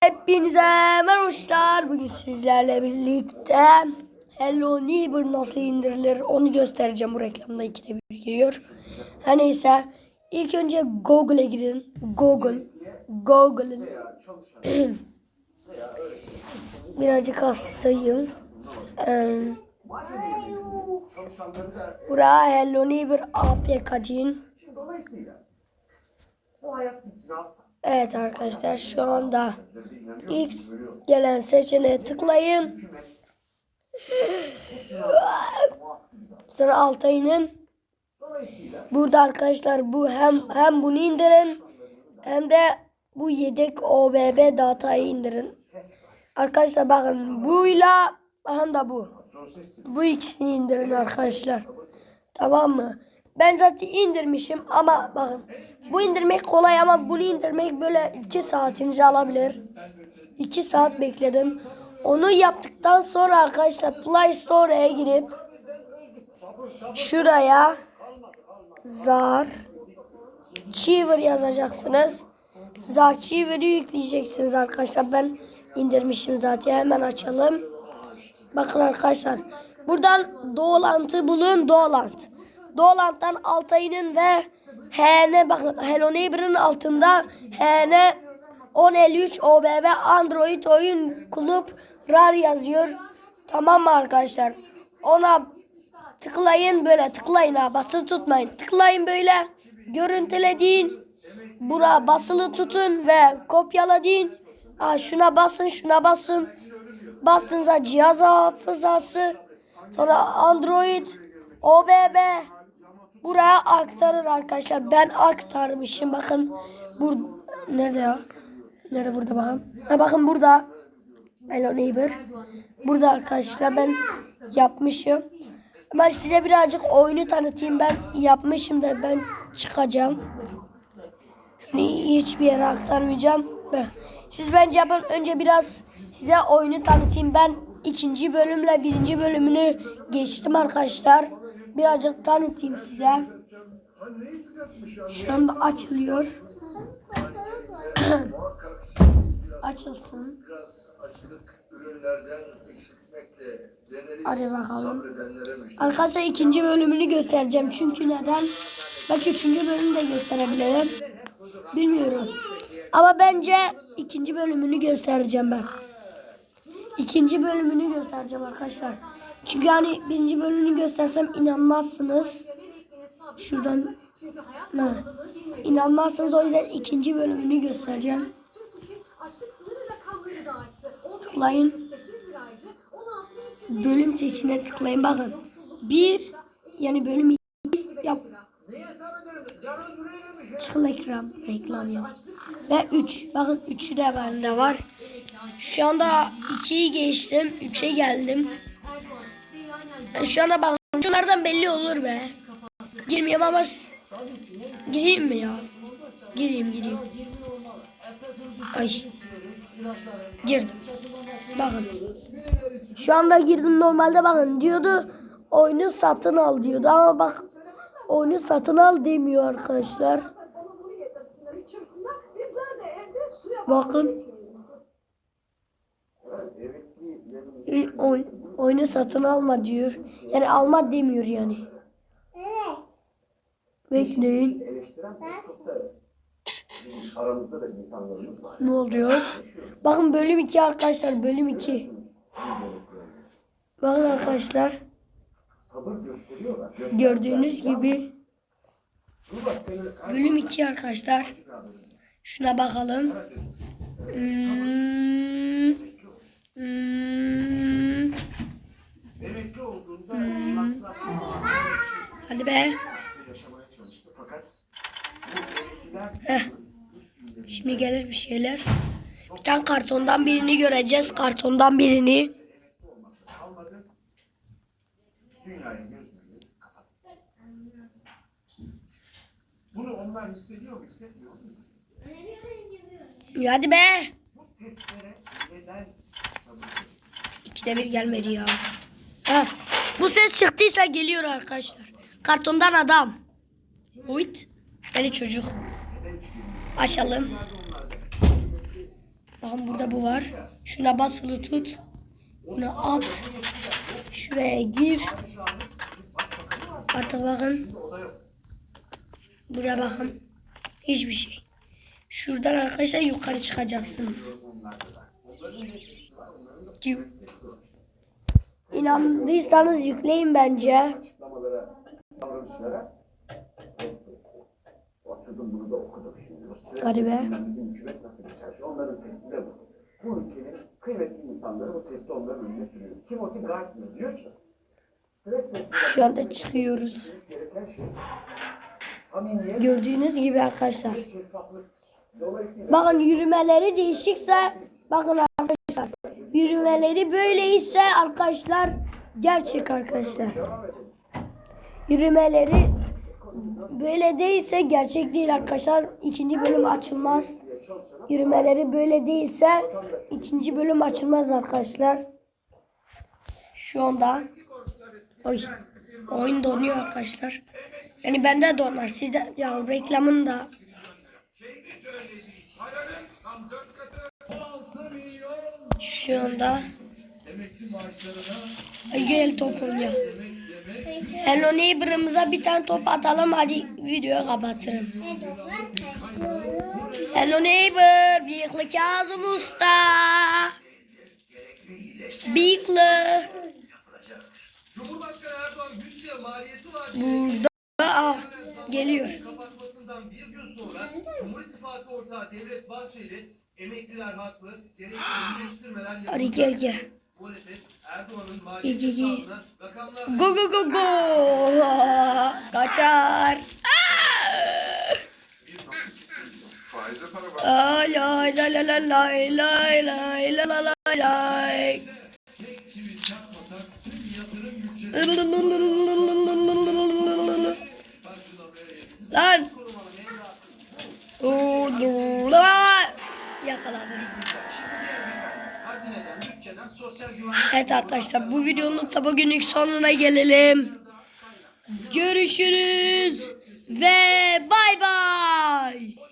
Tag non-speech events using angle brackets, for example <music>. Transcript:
Hepinize merhabalar. Bugün sizlerle birlikte Hello Neighbor nasıl indirilir onu göstereceğim. Bu reklamda ikide bir giriyor. Her neyse ilk önce Google'a girin. Google. Google. <clears throat> Birazcık hastayım. Ee, Hello Neighbor APK deyin. Dolayısıyla bu hayat bir sınavsa Evet arkadaşlar şu anda ilk gelen seçeneğe tıklayın. Sonra alta inin. Burada arkadaşlar bu hem hem bunu indirin hem de bu yedek OBB datayı indirin. Arkadaşlar bakın buyla hem de bu. Bu ikisini indirin arkadaşlar. Tamam mı? Ben zaten indirmişim ama bakın bu indirmek kolay ama bunu indirmek böyle 2 saatinizi alabilir. 2 saat bekledim. Onu yaptıktan sonra arkadaşlar Play Store'a girip şuraya zar Cheever yazacaksınız. Zar Cheever'ı yükleyeceksiniz arkadaşlar. Ben indirmişim zaten. Hemen açalım. Bakın arkadaşlar. Buradan Doğalant'ı bulun. Doğalant. Doğalant'tan alta inin ve HN bakın Hello altında HN 1053 OBB Android oyun kulüp RAR yazıyor. Tamam mı arkadaşlar? Ona tıklayın böyle tıklayın ha basılı tutmayın. Tıklayın böyle görüntüledin. Bura basılı tutun ve kopyaladın. Ha, şuna basın şuna basın. Basınca cihaz hafızası. Sonra Android OBB buraya aktarır arkadaşlar. Ben aktarmışım. Bakın bur nerede ya? Nerede burada bakın. Ha bakın burada. Hello neighbor. Burada arkadaşlar ben yapmışım. Ama size birazcık oyunu tanıtayım. Ben yapmışım da ben çıkacağım. Şunu hiçbir yere aktarmayacağım. Siz bence yapın. Önce biraz size oyunu tanıtayım. Ben ikinci bölümle birinci bölümünü geçtim arkadaşlar. Birazcık tanıtayım size. Şu açılıyor. <clears throat> Açılsın. Hadi bakalım. Arkadaşlar ikinci bölümünü göstereceğim. Çünkü neden? Belki üçüncü bölümü de gösterebilirim. Bilmiyorum. Ama bence ikinci bölümünü göstereceğim ben. İkinci bölümünü göstereceğim arkadaşlar. Çünkü hani birinci bölümünü göstersem inanmazsınız. Şuradan ha. inanmazsınız o yüzden ikinci bölümünü göstereceğim. Tıklayın. Bölüm seçine tıklayın bakın. Bir yani bölüm iki yap. Çıkın reklam, reklam yap. Ve 3. Bakın 3'ü de bende var. Şu anda 2'yi geçtim. 3'e geldim. Şu anda bakın şunlardan belli olur be. Girmiyorum ama gireyim mi ya? Gireyim gireyim. Ay. Girdim. Bakın. Şu anda girdim normalde bakın diyordu oyunu satın al diyordu ama bak oyunu satın al demiyor arkadaşlar. Bakın. E, Oy, oyunu satın alma diyor. Yani alma demiyor yani. Bekleyin. eleştiren çok da bizim aramızda da insanlarımız var. Ne oluyor? Bakın bölüm 2 arkadaşlar bölüm 2. Bakın arkadaşlar Sabır gösteriyorlar. gördüğünüz gibi bölüm 2 arkadaşlar. Şuna bakalım. Hmm, hmm, hadi be. Heh. Şimdi gelir bir şeyler. Bir tane kartondan birini göreceğiz. Kartondan birini. Bunu onlar hissediyor mu hissetmiyor mu? Hadi be. İkide bir gelmedi ya. Heh. Bu ses çıktıysa geliyor arkadaşlar. Kartondan adam. Uyt. Beni çocuk. Açalım. Bakın burada bu var. Şuna basılı tut. Bunu at. Şuraya gir. Artık bakın. Buraya bakın. Hiçbir şey. Şuradan arkadaşlar yukarı çıkacaksınız. İnandıysanız yükleyin bence. Davranışlara test testi. Oturdum bunu da okudum şimdi. Testinden Bizim hükümet nasıl geçer? Şu Onların testi de bu. Bu ülkenin kıymetli insanları bu testi onların önüne sürüyor. Timothy Geithner diyor ki stres testinden Şu anda çıkıyoruz. şey Gördüğünüz gibi arkadaşlar. Bakın yürümeleri değişikse bakın arkadaşlar. Yürümeleri böyleyse arkadaşlar gerçek arkadaşlar. Yürümeleri böyle değilse gerçek değil arkadaşlar. İkinci bölüm açılmaz. Yürümeleri böyle değilse ikinci bölüm açılmaz arkadaşlar. Şu anda Oy. Oyun donuyor arkadaşlar. Yani bende donar. Sizde ya reklamın da şu anda gel top oynuyor. Hello Neighbor'ımıza bir tane top atalım hadi videoyu kapatırım. Hello Neighbor, bıyıklı Kazım Usta. Bıyıklı. Burada ah, geliyor. bir gün sonra Cumhur İttifakı ortağı Devlet Bahçeli emekliler haklı, gerekli iyileştirmeler Hadi gel gel. Muhalefet Erdoğan'ın Gel, maliyet gel, gel. hesabına rakamlar Go go go go. Kaçar. Ah! faize para var. Ay lay lay lay. Tek çivi çakmasak tüm yatırım bütçesi başına böyle Lan. Dur dur lan. Yakaladı. Evet arkadaşlar bu videonun da bugünlük sonuna gelelim. Görüşürüz ve bay bay.